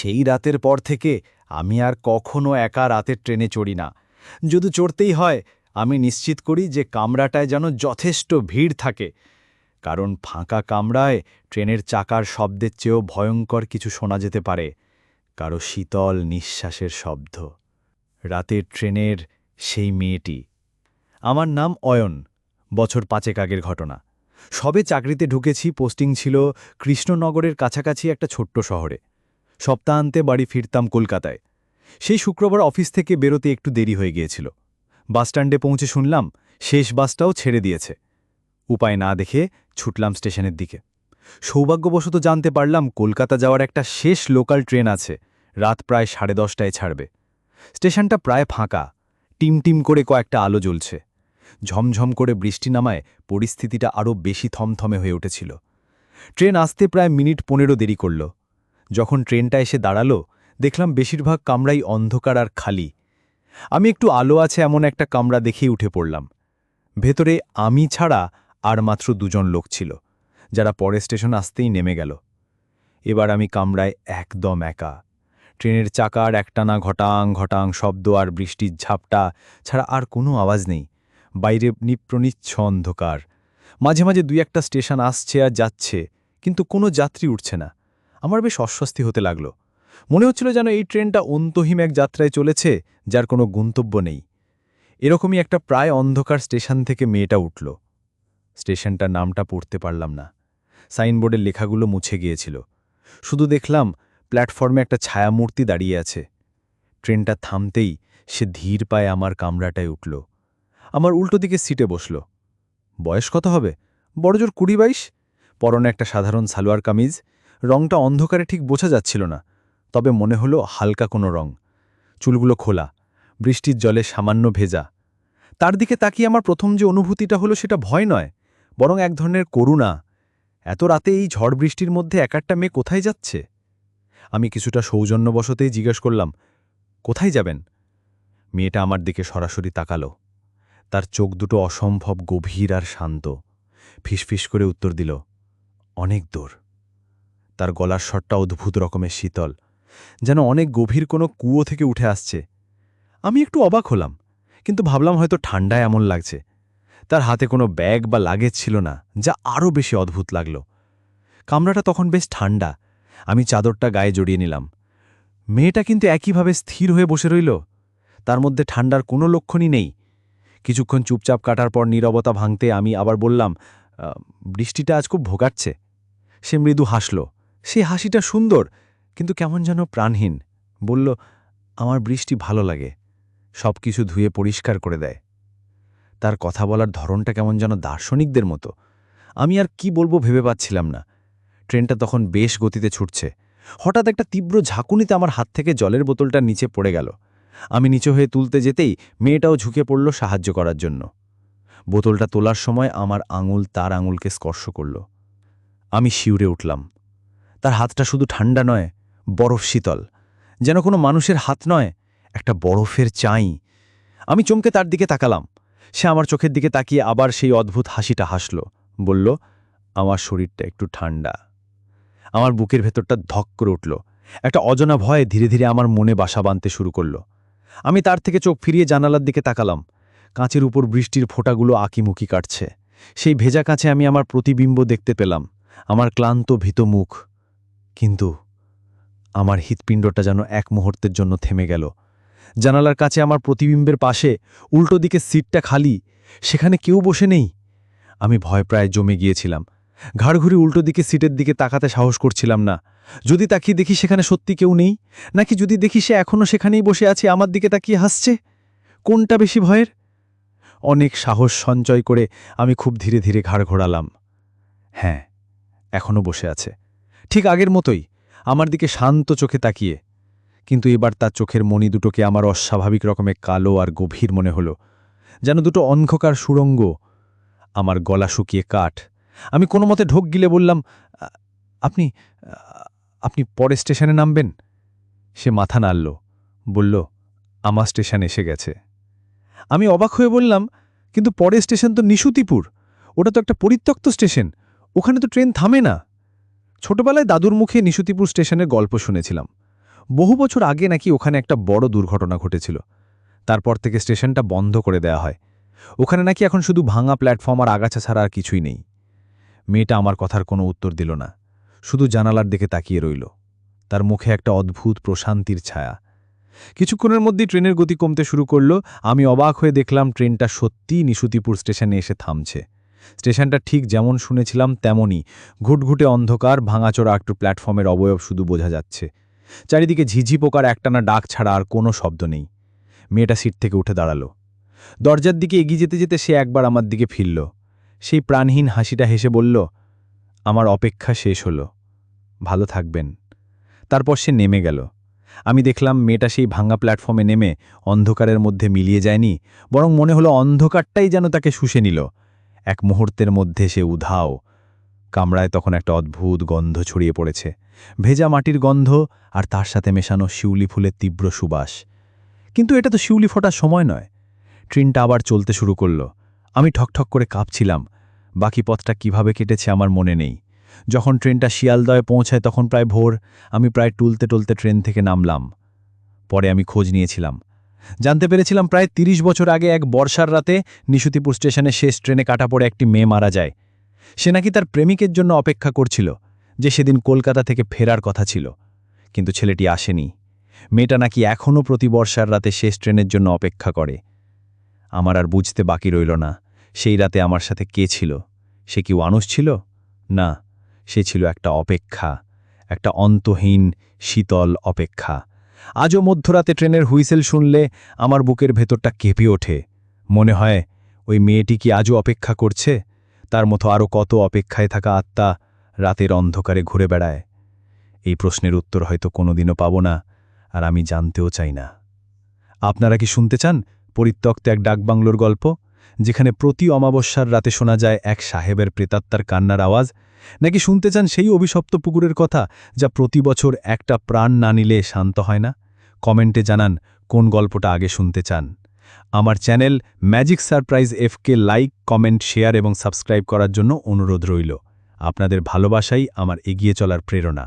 সেই রাতের পর থেকে আমি আর কখনো একা রাতের ট্রেনে চড়ি না। যদি চড়তেই হয়, আমি নিশ্চিত করি যে কামরাটায় যেন যথেষ্ট ভিড় থাকে। কারণ ফাঁকা কামরায় ট্রেনের চাকার শব্দের চেয়েও ভয়ঙ্কর কিছু শোনা যেতে পারে। কারও শীতল নিঃশ্বাসের শব্দ। রাতের ট্রেনের সেই মেয়েটি। আমার নাম অয়ন। বছর পাঁচেক আগের ঘটনা। সবে চাকরিতে ঢুকেছি, পোস্টিং ছিল কৃষ্ণনগরের কাছাকাছি একটা ছোট্ট শহরে। সপ্তাহান্তে বাড়ি ফিরতাম কলকাতায়। সেই শুক্রবার অফিস থেকে বেরোতে একটু দেরি হয়ে গিয়েছিল। বাসস্ট্যান্ডে পৌঁছে শুনলাম, শেষ বাসটাও ছেড়ে দিয়েছে। উপায় না দেখে ছুটলাম স্টেশনের দিকে। সৌভাগ্যবশত জানতে পারলাম, কলকাতা যাওয়ার একটা শেষ লোকাল ট্রেন আছে, রাত প্রায় সাড়ে দশটায় ছাড়বে। স্টেশনটা প্রায় ফাঁকা টিমটিম করে কয়েকটা আলো জ্বলছে। ঝমঝম করে বৃষ্টি নামায় পরিস্থিতিটা আরও বেশি থমথমে হয়ে উঠেছিল। ট্রেন আসতে প্রায় মিনিট পনেরো দেরি করল। যখন ট্রেনটা এসে দাঁড়াল, দেখলাম বেশিরভাগ কামরাই অন্ধকার আর খালি। আমি একটু আলো আছে এমন একটা কামরা দেখেই উঠে পড়লাম। ভেতরে আমি ছাড়া আর মাত্র দুজন লোক ছিল, যারা পরে স্টেশন আসতেই নেমে গেল। এবার আমি কামরায় একদম একা। ট্রেনের চাকার একটানা ঘটাং ঘটাং শব্দ আর বৃষ্টির ঝাপটা ছাড়া আর কোনো আওয়াজ নেই। বাইরে নিপ্রনিচ্ছ অন্ধকার। মাঝে মাঝে দুই একটা স্টেশন আসছে আর যাচ্ছে, কিন্তু কোনো যাত্রী উঠছে না। আমার বেশ অস্বস্তি হতে লাগল। মনে হচ্ছিল যেন এই ট্রেনটা অন্তহীম এক যাত্রায় চলেছে, যার কোনো গন্তব্য নেই। এরকমই একটা প্রায় অন্ধকার স্টেশন থেকে মেয়েটা উঠল। স্টেশনটার নামটা পড়তে পারলাম না। সাইনবোর্ডের লেখাগুলো মুছে গিয়েছিল। শুধু দেখলাম প্ল্যাটফর্মে একটা ছায়ামূর্তি দাঁড়িয়ে আছে। ট্রেনটা থামতেই সে ধীর পায়ে আমার কামরাটায় উঠল। আমার উল্টো দিকে সিটে বসল। বয়স কত হবে? বড়জোর কুড়ি বাইশ? পরনে একটা সাধারণ সালোয়ার কামিজ। রংটা অন্ধকারে ঠিক বোঝা যাচ্ছিল না, তবে মনে হলো হালকা কোনো রং। চুলগুলো খোলা, বৃষ্টির জলে সামান্য ভেজা। তার দিকে তাকিয়ে আমার প্রথম যে অনুভূতিটা হলো সেটা ভয় নয়, বরং এক ধরনের করুণা। এত রাতে এই ঝড় বৃষ্টির মধ্যে এক একটা মেয়ে কোথায় যাচ্ছে? আমি কিছুটা সৌজন্যবশতেই জিজ্ঞেস করলাম, কোথায় যাবেন? মেয়েটা আমার দিকে সরাসরি তাকালো। তার চোখ দুটো অসম্ভব গভীর আর শান্ত। ফিসফিস করে উত্তর দিল, অনেক দূর। তার গলার স্বরটা অদ্ভুত রকমের শীতল, যেন অনেক গভীর কোনো কুয়ো থেকে উঠে আসছে। আমি একটু অবাক হলাম, কিন্তু ভাবলাম হয়তো ঠান্ডায় এমন লাগছে। তার হাতে কোনো ব্যাগ বা লাগেজ ছিল না, যা আরও বেশি অদ্ভুত লাগল। কামরাটা তখন বেশ ঠান্ডা আমি চাদরটা গায়ে জড়িয়ে নিলাম। মেয়েটা কিন্তু একইভাবে স্থির হয়ে বসে রইল। তার মধ্যে ঠান্ডার কোনো লক্ষণই নেই। কিছুক্ষণ চুপচাপ কাটার পর নীরবতা ভাঙতে আমি আবার বললাম বৃষ্টিটা আজ খুব ভোগাচ্ছে। সে মৃদু হাসল। সেই হাসিটা সুন্দর, কিন্তু কেমন যেন প্রাণহীন। বলল, আমার বৃষ্টি ভালো লাগে সব কিছু ধুয়ে পরিষ্কার করে দেয়। তার কথা বলার ধরনটা কেমন যেন দার্শনিকদের মতো। আমি আর কি বলব ভেবে পাচ্ছিলাম না। ট্রেনটা তখন বেশ গতিতে ছুটছে। হঠাৎ একটা তীব্র ঝাঁকুনিতে আমার হাত থেকে জলের বোতলটা নিচে পড়ে গেল। আমি নিচু হয়ে তুলতে যেতেই মেয়েটাও ঝুঁকে পড়ল সাহায্য করার জন্য। বোতলটা তোলার সময় আমার আঙুল তার আঙুলকে স্পর্শ করল। আমি শিউরে উঠলাম। তার হাতটা শুধু ঠান্ডা নয়, বরফ শীতল। যেন কোনো মানুষের হাত নয়, একটা বরফের চাই। আমি চমকে তার দিকে তাকালাম। সে আমার চোখের দিকে তাকিয়ে আবার সেই অদ্ভুত হাসিটা হাসল। বলল, আমার শরীরটা একটু ঠান্ডা। আমার বুকের ভেতরটা ধক করে উঠল। একটা অজনা ভয়ে ধীরে ধীরে আমার মনে বাসা বাঁধতে শুরু করল। আমি তার থেকে চোখ ফিরিয়ে জানালার দিকে তাকালাম। কাঁচের উপর বৃষ্টির ফোঁটাগুলো আঁকিমুখি কাটছে। সেই ভেজা কাঁচে আমি আমার প্রতিবিম্ব দেখতে পেলাম। আমার ক্লান্ত, ভীত মুখ। কিন্তু আমার হৃৎপিণ্ডটা যেন এক মুহূর্তের জন্য থেমে গেল। জানালার কাছে আমার প্রতিবিম্বের পাশে উল্টো দিকে সিটটা খালি, সেখানে কেউ বসে নেই। আমি ভয় প্রায় জমে গিয়েছিলাম। ঘাড় ঘুরে উল্টো দিকে সিটের দিকে তাকাতে সাহস করছিলাম না। যদি তাকিয়ে দেখি সেখানে সত্যি কেউ নেই, নাকি যদি দেখি সে এখনও সেখানেই বসে আছে, আমার দিকে তাকিয়ে হাসছে? কোনটা বেশি ভয়ের? অনেক সাহস সঞ্চয় করে আমি খুব ধীরে ধীরে ঘাড় ঘোরালাম। হ্যাঁ এখনও বসে আছে। ঠিক আগের মতোই আমার দিকে শান্ত চোখে তাকিয়ে। কিন্তু এবার তার চোখের মণি দুটোকে আমার অস্বাভাবিক রকমের কালো আর গভীর মনে হলো, যেন দুটো অন্ধকার সুরঙ্গ আমার গলা শুকিয়ে কাঠ। আমি কোনো মতে ঢোক গিলে বললাম, আপনি আপনি পরে স্টেশনে নামবেন? সে মাথা নাড়ল, বলল, আমার স্টেশন এসে গেছে। আমি অবাক হয়ে বললাম, কিন্তু পরের স্টেশন তো নিশুতিপুর। ওটা তো একটা পরিত্যক্ত স্টেশন। ওখানে তো ট্রেন থামে না। ছোটবেলায় দাদুর মুখে নিশুতিপুর স্টেশনের গল্প শুনেছিলাম। বহু বছর আগে নাকি ওখানে একটা বড় দুর্ঘটনা ঘটেছিল। তারপর থেকে স্টেশনটা বন্ধ করে দেয়া হয়। ওখানে নাকি এখন শুধু ভাঙা প্ল্যাটফর্ম আর আগাছা ছাড়া আর কিছুই নেই। মেয়েটা আমার কথার কোনো উত্তর দিল না। শুধু জানালার দিকে তাকিয়ে রইল। তার মুখে একটা অদ্ভুত প্রশান্তির ছায়া। কিছুক্ষণের মধ্যেই ট্রেনের গতি কমতে শুরু করল। আমি অবাক হয়ে দেখলাম ট্রেনটা সত্যিই নিশুতিপুর স্টেশনে এসে থামছে। স্টেশনটা ঠিক যেমন শুনেছিলাম তেমনই। ঘুটঘুটে অন্ধকার, ভাঙাচোরা একটু প্ল্যাটফর্মের অবয়ব শুধু বোঝা যাচ্ছে। চারিদিকে ঝিঝি পোকার একটানা ডাক ছাড়া আর কোনো শব্দ নেই। মেয়েটা সিট থেকে উঠে দাঁড়াল। দরজার দিকে এগিয়ে যেতে যেতে সে একবার আমার দিকে ফিরল। সেই প্রাণহীন হাসিটা হেসে বলল, আমার অপেক্ষা শেষ হলো। ভালো থাকবেন। তারপর সে নেমে গেল। আমি দেখলাম মেয়েটা সেই ভাঙা প্ল্যাটফর্মে নেমে অন্ধকারের মধ্যে মিলিয়ে যায়নি, বরং মনে হলো অন্ধকারটাই যেন তাকে শুষে নিল। এক মুহূর্তের মধ্যে সে উধাও। কামরায় তখন একটা অদ্ভুত গন্ধ ছড়িয়ে পড়েছে। ভেজা মাটির গন্ধ আর তার সাথে মেশানো শিউলি ফুলের তীব্র সুবাস। কিন্তু এটা তো শিউলি ফোটার সময় নয়। ট্রেনটা আবার চলতে শুরু করল। আমি ঠকঠক করে কাঁপছিলাম। বাকি পথটা কীভাবে কেটেছে আমার মনে নেই। যখন ট্রেনটা শিয়ালদয়ে পৌঁছায় তখন প্রায় ভোর। আমি প্রায় টুলতে টুলতে ট্রেন থেকে নামলাম। পরে আমি খোঁজ নিয়েছিলাম। জানতে পেরেছিলাম প্রায় ৩০ বছর আগে এক বর্ষার রাতে নিশুতিপুর স্টেশনে শেষ ট্রেনে কাটা পড়ে একটি মেয়ে মারা যায়। সে নাকি তার প্রেমিকের জন্য অপেক্ষা করছিল, যে সেদিন কলকাতা থেকে ফেরার কথা ছিল। কিন্তু ছেলেটি আসেনি। মেয়েটা নাকি এখনও প্রতি বর্ষার রাতে শেষ ট্রেনের জন্য অপেক্ষা করে। আমার আর বুঝতে বাকি রইল না, সেই রাতে আমার সাথে কে ছিল? সে কি মানুষ ছিল? না, সে ছিল একটা অপেক্ষা, একটা অন্তহীন, শীতল অপেক্ষা। আজও মধ্যরাতে ট্রেনের হুইসেল শুনলে আমার বুকের ভেতরটা কেঁপে ওঠে। মনে হয়, ওই মেয়েটি কি আজও অপেক্ষা করছে? তার মতো আরও কত অপেক্ষায় থাকা আত্মা রাতের অন্ধকারে ঘুরে বেড়ায়? এই প্রশ্নের উত্তর হয়তো কোনোদিনও পাব না, আর আমি জানতেও চাই না। আপনারা কি শুনতে চান পরিত্যক্ত এক ডাকবাংলোর গল্প? যেখানে প্রতি অমাবস্যার রাতে শোনা যায় এক সাহেবের প্রেতাত্মার কান্নার আওয়াজ, নাকি শুনতে চান সেই অভিশপ্ত পুকুরের কথা যা প্রতি বছর একটা প্রাণ না নিলে শান্ত হয় না? কমেন্টে জানান, কোন গল্পটা আগে শুনতে চান? আমার channel magic surprise FK like, comment, share এবং সাবস্ক্রাইব করার জন্য অনুরোধ রইল। আপনাদের ভালোবাসাই আমার এগিয়ে চলার প্রেরণা।